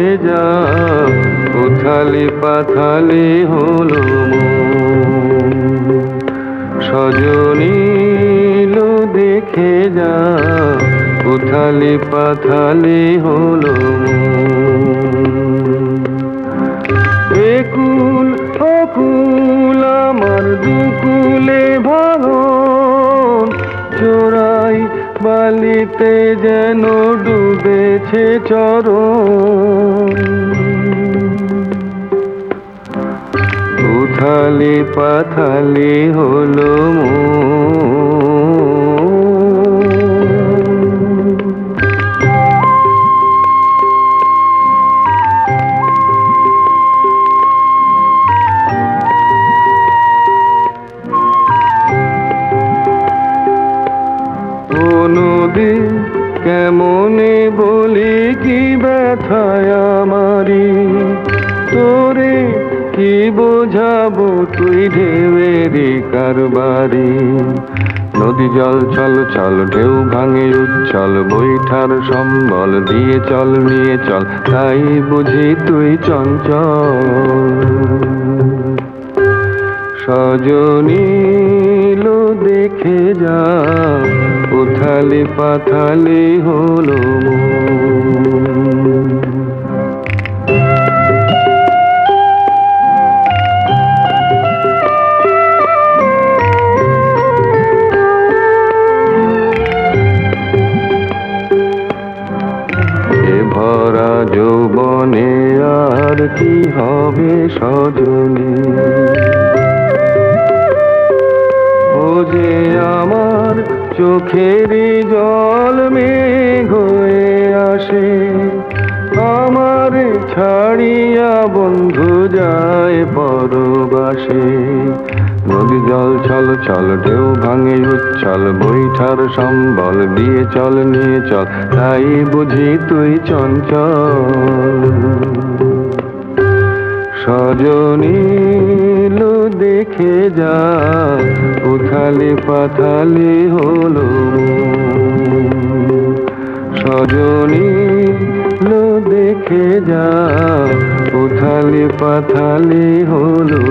যা, উথালি পাথালি হলো মন। সজনী লো দেখে যা, উথালি পাথালি হলো। একুল অকুল, আমার দুকুলে চোরাই বালিতে যেন ডুবেছে চরণ উথালি পাথালি হলো মন। কেমনে বলি কি ব্যথায় আমারি? তোরে কি বোঝাবো তুই ঢেউয়েরি কারবারি? নদী জল চল চল ঢেউ ভাঙে উচ্ছল, বৈঠার সম্বল, দিয়ে চল, নিয়ে চল, তাই বুঝি তুই চঞ্চল। সজনী লো দেখে যা উথালি পাথালি হলো ভরা যৌবনে আর কি হবে সজনী? যে আমার চোখের জল মেঘ হয়ে আসে। আমার ছাড়িয়া বন্ধু যায় পরবাসে। নদী জল চল চল ঢেউ ভাঙে উচ্ছল, বৈঠার সম্বল, দিয়ে চল, নিয়ে চল, তাই বুঝি তুই চঞ্চল। সজনী দেখে যা উথালি পাথালে হলো। সজনী লো দেখে যা উথালি পাথালে হলো।